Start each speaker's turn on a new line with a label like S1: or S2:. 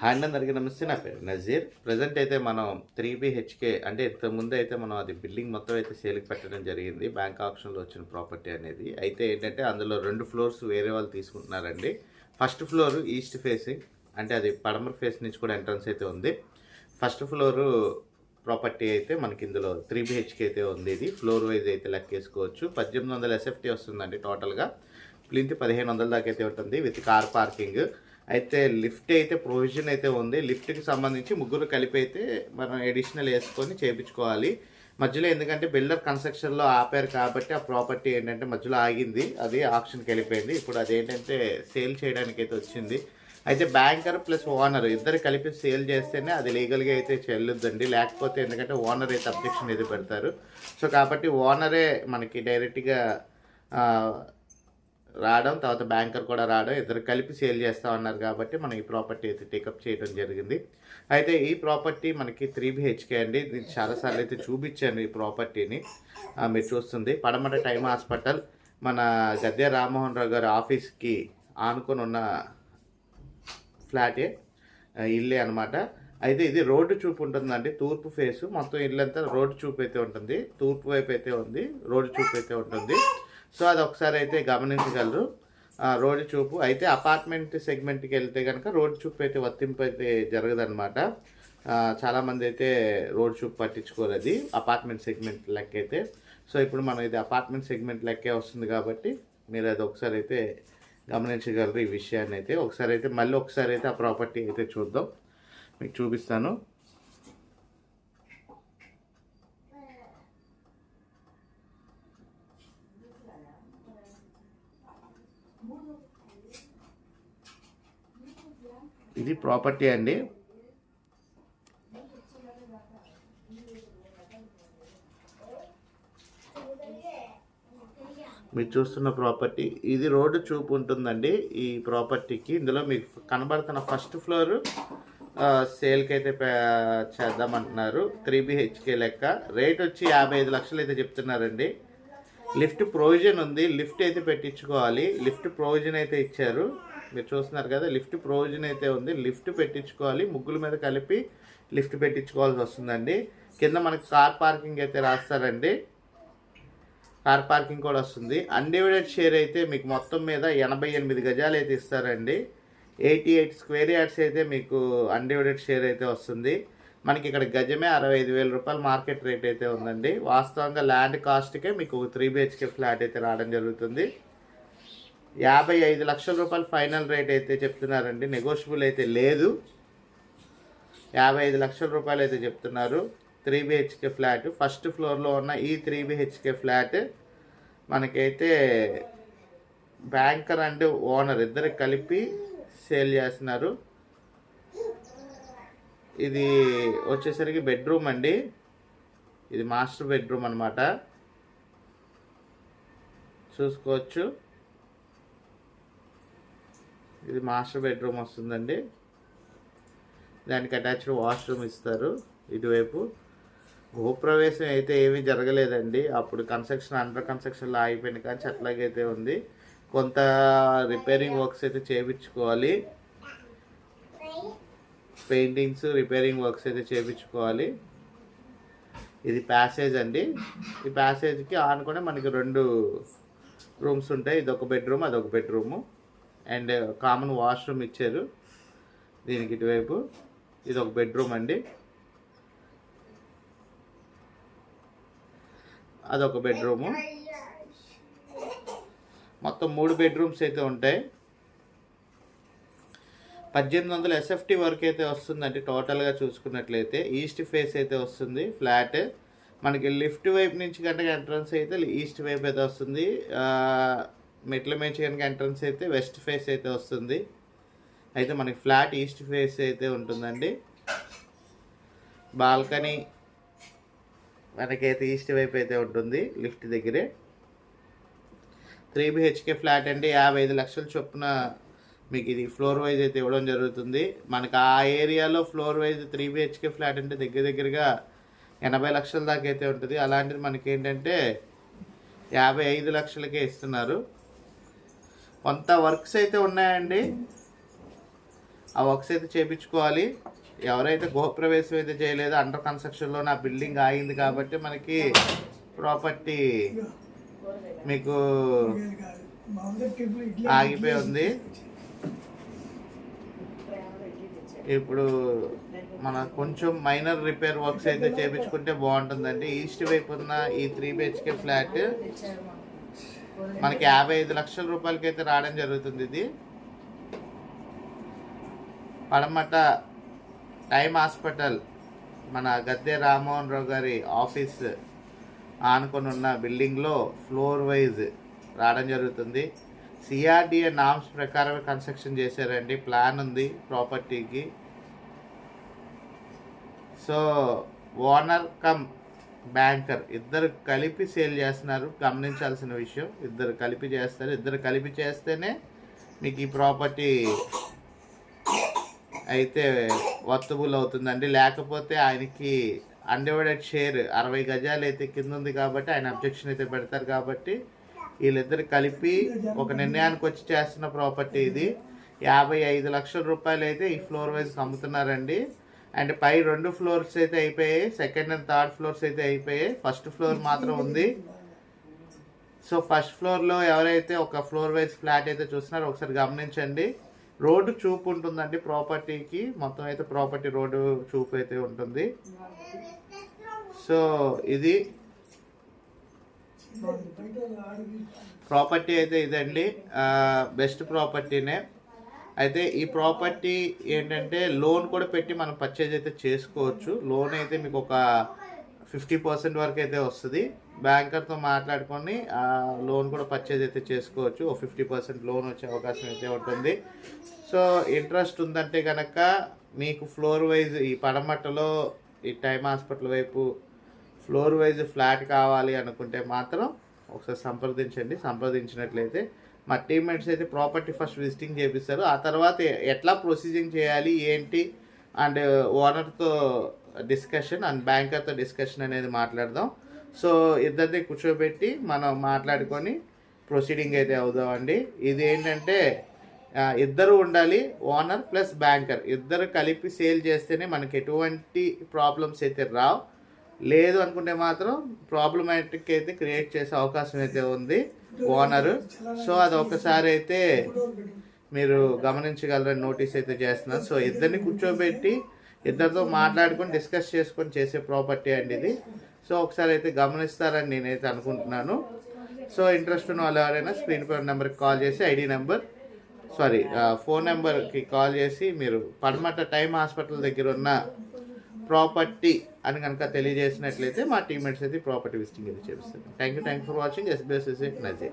S1: Hi అందరికీ నమస్తే. నా పేరు నజీర్. ప్రజెంట్ అయితే మనం త్రీ బిహెచ్కే అంటే ఇంత ముందు అయితే మనం అది బిల్డింగ్ మొత్తం అయితే సేల్కి పెట్టడం జరిగింది. బ్యాంక్ ఆప్షన్లో వచ్చిన ప్రాపర్టీ అనేది. అయితే ఏంటంటే అందులో రెండు ఫ్లోర్స్ వేరే వాళ్ళు తీసుకుంటున్నారండి. ఫస్ట్ ఫ్లోర్ ఈస్ట్ ఫేసింగ్ అంటే అది పడమర ఫేస్ నుంచి కూడా ఎంట్రన్స్ అయితే ఉంది. ఫస్ట్ ఫ్లోరు ప్రాపర్టీ అయితే మనకి ఇందులో త్రీ బిహెచ్కే అయితే ఉంది ఇది. ఫ్లోర్ వైజ్ అయితే లెక్కేసుకోవచ్చు. పద్దెనిమిది వందల ఎస్ఎఫ్టీ వస్తుందండి టోటల్గా ప్లింత్ పదిహేను వందల దాకా అయితే ఉంటుంది. విత్ కార్ పార్కింగ్ అయితే లిఫ్ట్ అయితే ప్రొవిజన్ అయితే ఉంది. లిఫ్ట్కి సంబంధించి ముగ్గురు కలిపి అయితే మనం ఎడిషనల్ వేసుకొని చేయించుకోవాలి. మధ్యలో ఎందుకంటే బిల్డర్ కన్స్ట్రక్షన్లో ఆపారు కాబట్టి ఆ ప్రాపర్టీ ఏంటంటే మధ్యలో ఆగింది. అది ఆప్షన్కి వెళ్ళిపోయింది. ఇప్పుడు అదేంటంటే సేల్ చేయడానికి అయితే వచ్చింది. అయితే బ్యాంకర్ ప్లస్ ఓనర్ ఇద్దరు కలిపి సేల్ చేస్తేనే అది లీగల్గా అయితే చెల్లుద్దండి. లేకపోతే ఎందుకంటే ఓనర్ అయితే అబ్జెక్షన్ అయితే పెడతారు. సో కాబట్టి ఓనరే మనకి డైరెక్ట్గా రావడం తర్వాత బ్యాంకర్ కూడా రావడం ఇద్దరు కలిపి సేల్ చేస్తా ఉన్నారు కాబట్టి మనం ఈ ప్రాపర్టీ అయితే టేకప్ చేయడం జరిగింది. అయితే ఈ ప్రాపర్టీ మనకి త్రీ బిహెచ్కే అండి. నేను చాలాసార్లు అయితే చూపించాను ఈ ప్రాపర్టీని. మీరు చూస్తుంది. పడమట టైమ్ హాస్పిటల్ మన గద్దె రామ్మోహన్ రావు గారి ఆఫీస్కి ఆనుకొని ఉన్న ఫ్లాటే ఇల్లే అనమాట అయితే ఇది రోడ్డు చూపు ఉంటుందండి. తూర్పు ఫేసు. మొత్తం ఇల్లు అంతా రోడ్డు చూపు అయితే ఉంటుంది. తూర్పు వైపు అయితే ఉంది. రోడ్డు చూపు అయితే ఉంటుంది. సో అది ఒకసారి అయితే గమనించగలరు. రోడ్డు చూపు. అయితే అపార్ట్మెంట్ సెగ్మెంట్కి వెళ్తే కనుక రోడ్డు చూపు అయితే వర్తింపు అయితే జరగదనమాట చాలామంది అయితే రోడ్ చూపు పట్టించుకోరు అది అపార్ట్మెంట్ సెగ్మెంట్ లెక్క అయితే సో ఇప్పుడు మనం ఇది అపార్ట్మెంట్ సెగ్మెంట్ లెక్కే వస్తుంది కాబట్టి మీరు అది ఒకసారి అయితే గమనించగలరు ఈ విషయాన్ని అయితే. ఒకసారి అయితే మళ్ళీ ఒకసారి అయితే ఆ ప్రాపర్టీ అయితే చూద్దాం. మీకు చూపిస్తాను. ఇది ప్రాపర్టీ అండి. మీరు చూస్తున్న ప్రాపర్టీ ఇది రోడ్డు చూపు ఉంటుందండి ఈ ప్రాపర్టీకి. ఇందులో మీకు కనబడుతున్న ఫస్ట్ ఫ్లోర్ సేల్కి అయితే చేద్దామంటున్నారు. త్రీ బిహెచ్కే లెక్క. రేట్ వచ్చి యాభై ఐదు లక్షలు అయితే చెప్తున్నారండి. లిఫ్ట్ ప్రొవిజన్ ఉంది. లిఫ్ట్ అయితే పెట్టించుకోవాలి. లిఫ్ట్ ప్రొవిజన్ అయితే ఇచ్చారు. మీరు చూస్తున్నారు కదా లిఫ్ట్ ప్రొవిజన్ అయితే ఉంది. లిఫ్ట్ పెట్టించుకోవాలి. ముగ్గుల మీద కలిపి లిఫ్ట్ పెట్టించుకోవాల్సి వస్తుందండి. కింద మనకి కార్ పార్కింగ్ అయితే రాస్తారండి. కార్ పార్కింగ్ కూడా వస్తుంది. అన్డివైడెడ్ షేర్ అయితే మీకు మొత్తం మీద ఎనభై ఎనిమిది గజాలు అయితే ఇస్తారండి. ఎయిటీ ఎయిట్ స్క్వేర్ యార్డ్స్ అయితే మీకు అన్డివైడెడ్ షేర్ అయితే వస్తుంది. మనకి ఇక్కడ గజమే అరవై ఐదు వేల రూపాయలు మార్కెట్ రేట్ అయితే ఉందండి. వాస్తవంగా ల్యాండ్ కాస్ట్కే మీకు త్రీ బిహెచ్కే ఫ్లాట్ అయితే రావడం జరుగుతుంది. యాభై ఐదు లక్షల రూపాయలు ఫైనల్ రేట్ అయితే చెప్తున్నారండి. నెగోషియబుల్ అయితే లేదు. యాభై ఐదు లక్షల రూపాయలు అయితే చెప్తున్నారు. Three BHK flat. ఫస్ట్ ఫ్లోర్లో ఉన్న ఈ త్రీ బిహెచ్కే ఫ్లాట్ మనకైతే బ్యాంకర్ అండ్ ఓనర్ ఇద్దరు కలిపి సేల్ చేస్తున్నారు. ఇది వచ్చేసరికి బెడ్రూమ్ అండి. ఇది మాస్టర్ బెడ్రూమ్ అనమాట చూసుకోవచ్చు. ఇది మాస్టర్ బెడ్రూమ్ వస్తుందండి. దానికి అటాచ్డ్ వాష్రూమ్ ఇస్తారు ఇటువైపు. గృహప్రవేశం అయితే ఏమీ జరగలేదండి. అప్పుడు కన్స్ట్రక్షన్ అండర్ కన్స్ట్రక్షన్లో ఆగిపోయింది కానీ అట్లాగైతే ఉంది. కొంత రిపేరింగ్ వర్క్స్ అయితే చేయించుకోవాలి పెయింటింగ్స్ రిపేరింగ్ వర్క్స్ అయితే చేయించుకోవాలి ఇది ప్యాసేజ్ అండి. ఈ ప్యాసేజ్కి ఆనుకునే మనకి రెండు రూమ్స్ ఉంటాయి. ఇది ఒక బెడ్రూమ్ అదొక బెడ్రూము. అండ్ కామన్ వాష్రూమ్ ఇచ్చారు. దీనికి ఇటువైపు ఇది ఒక బెడ్రూమ్ అండి. అదొక బెడ్రూము. మొత్తం మూడు బెడ్రూమ్స్ అయితే ఉంటాయి. పద్దెనిమిది వందల ఎస్ఎఫ్టీ వరకు అయితే వస్తుందండి. టోటల్గా చూసుకున్నట్లయితే ఈస్ట్ ఫేస్ అయితే వస్తుంది. ఫ్లాట్ మనకి లిఫ్ట్ వైపు నుంచి కనుక ఎంట్రన్స్ అయితే ఈస్ట్ వైపు అయితే వస్తుంది. మెట్ల నుంచి కనుక ఎంట్రన్స్ అయితే వెస్ట్ ఫేస్ అయితే వస్తుంది. అయితే మనకి ఫ్లాట్ ఈస్ట్ ఫేస్ అయితే ఉంటుందండి. బాల్కనీ మనకైతే ఈస్ట్ వైపు అయితే ఉంటుంది లిఫ్ట్ దగ్గరే. త్రీ బిహెచ్కే ఫ్లాట్ అంటే యాభై ఐదు లక్షల చొప్పున మీకు ఇది ఫ్లోర్ వైజ్ అయితే ఇవ్వడం జరుగుతుంది. మనకు ఆ ఏరియాలో floor wise three BHK flat అంటే దగ్గర దగ్గరగా ఎనభై లక్షల దాకా అయితే ఉంటుంది. అలాంటిది మనకి ఏంటంటే యాభై ఐదు లక్షలకే ఇస్తున్నారు. కొంత వర్క్స్ అయితే ఉన్నాయండి. ఆ వర్క్స్ అయితే చేయించుకోవాలి ఎవరైతే గృహప్రవేశం అయితే చేయలేదో అండర్ కన్స్ట్రక్షన్లో నా బిల్డింగ్ ఆగింది కాబట్టి మనకి ప్రాపర్టీ మీకు ఆగిపోయి ఉంది. ఇప్పుడు మన కొంచెం మైనర్ రిపేర్ వర్క్స్ అయితే చేయించుకుంటే బాగుంటుందండి. ఈస్ట్ వైపు ఉన్న ఈ త్రీ బిహెచ్కే ఫ్లాట్ మనకి యాభై ఐదు లక్షల రూపాయలకి అయితే రావడం జరుగుతుంది ఇది. పడమట టైమ్ హాస్పిటల్ మన గద్దె రామ్మోహన్ రావు గారి ఆఫీస్ ఆనుకొని ఉన్న బిల్డింగ్లో ఫ్లోర్ వైజ్ రావడం జరుగుతుంది. సిఆర్డిఏ నామ్స్ ప్రకారం కన్స్ట్రక్షన్ చేశారండి. ప్లాన్ ఉంది ప్రాపర్టీకి. So owner come banker. ఇద్దరు కలిపి సేల్ చేస్తున్నారు. గమనించాల్సిన విషయం ఇద్దరు కలిపి చేస్తారు. ఇద్దరు కలిపి చేస్తేనే మీకు ఈ ప్రాపర్టీ అయితే వర్తబుల్ అవుతుందండి. లేకపోతే ఆయనకి అన్డివైడెడ్ షేర్ అరవై గజాలు అయితే కింద ఉంది కాబట్టి ఆయన అబ్జెక్షన్ అయితే పెడతారు కాబట్టి వీళ్ళిద్దరు కలిపి ఒక నిర్ణయానికి వచ్చి చేస్తున్న ప్రాపర్టీ ఇది. యాభై ఐదు లక్షల రూపాయలు అయితే ఈ ఫ్లోర్ వైజ్ అమ్ముతున్నారండి. అండ్ పై రెండు ఫ్లోర్స్ అయితే అయిపోయాయి సెకండ్ అండ్ థర్డ్ ఫ్లోర్స్ అయితే అయిపోయాయి. ఫస్ట్ ఫ్లోర్ మాత్రం ఉంది. సో ఫస్ట్ ఫ్లోర్లో ఎవరైతే ఒక ఫ్లోర్ వైజ్ ఫ్లాట్ అయితే చూస్తున్నారో ఒకసారి గమనించండి. రోడ్డు చూపు ఉంటుందండి ప్రాపర్టీకి. మొత్తం అయితే ప్రాపర్టీ రోడ్డు చూపు అయితే ఉంటుంది. సో ఇది ప్రాపర్టీ అయితే ఇదండి. బెస్ట్ ప్రాపర్టీనే. అయితే ఈ ప్రాపర్టీ ఏంటంటే లోన్ కూడా పెట్టి మనం పర్చేజ్ అయితే చేసుకోవచ్చు. లోన్ అయితే మీకు ఒక ఫిఫ్టీ పర్సెంట్ వరకు అయితే వస్తుంది. బ్యాంకర్తో మాట్లాడుకొని లోన్ కూడా పర్చేజ్ అయితే చేసుకోవచ్చు. ఒక ఫిఫ్టీ పర్సెంట్ లోన్ వచ్చే అవకాశం అయితే ఉంటుంది. సో ఇంట్రెస్ట్ ఉందంటే కనుక మీకు ఫ్లోర్ వైజ్ ఈ పడమట్టలో ఈ టైమ్ హాస్పిటల్ వైపు ఫ్లోర్ వైజ్ ఫ్లాట్ కావాలి అనుకుంటే మాత్రం ఒకసారి సంప్రదించండి. సంప్రదించినట్లయితే మా టీమ్మేట్స్ అయితే ప్రాపర్టీ ఫస్ట్ విజిటింగ్ చేపిస్తారు. ఆ తర్వాత ఎట్లా ప్రొసీజింగ్ చేయాలి ఏంటి? అండ్ ఓనర్తో డిస్కషన్ అండ్ బ్యాంకర్తో డిస్కషన్ అనేది మాట్లాడదాం. సో ఇద్దరిని కూర్చోబెట్టి మనం మాట్లాడుకొని ప్రొసీడింగ్ అయితే అవుదామండి. ఇది ఏంటంటే ఇద్దరు ఉండాలి ఓనర్ ప్లస్ బ్యాంకర్ ఇద్దరు కలిపి సేల్ చేస్తేనే మనకి ఎటువంటి ప్రాబ్లమ్స్ అయితే రావు. లేదు అనుకుంటే మాత్రం ప్రాబ్లమాటిక్ అయితే క్రియేట్ చేసే అవకాశం అయితే ఉంది. ఓనరు సో అది ఒకసారి అయితే మీరు గమనించగలరని నోటీస్ అయితే చేస్తున్నారు సో ఇద్దరిని కూర్చోబెట్టి ఇద్దరితో మాట్లాడుకొని డిస్కస్ చేసుకొని చేసే ప్రాపర్టీ అండి ఇది. సో ఒకసారి అయితే గమనిస్తారని నేనైతే అనుకుంటున్నాను. సో ఇంట్రెస్ట్ ఉన్న వాళ్ళు ఎవరైనా స్క్రీన్ పై నెంబర్కి కాల్ చేసి ఐడి నెంబర్ సారీ ఫోన్ నెంబర్కి కాల్ చేసి మీరు పడమట టైమ్ హాస్పిటల్ దగ్గర ఉన్న ప్రాపర్టీ అని కనుక తెలియజేసినట్లయితే మా టీమ్మేట్స్ అయితే ప్రాపర్టీ విజిటింగ్ అయితే చేపిస్తారు. Thank you thank for watching SBS నజే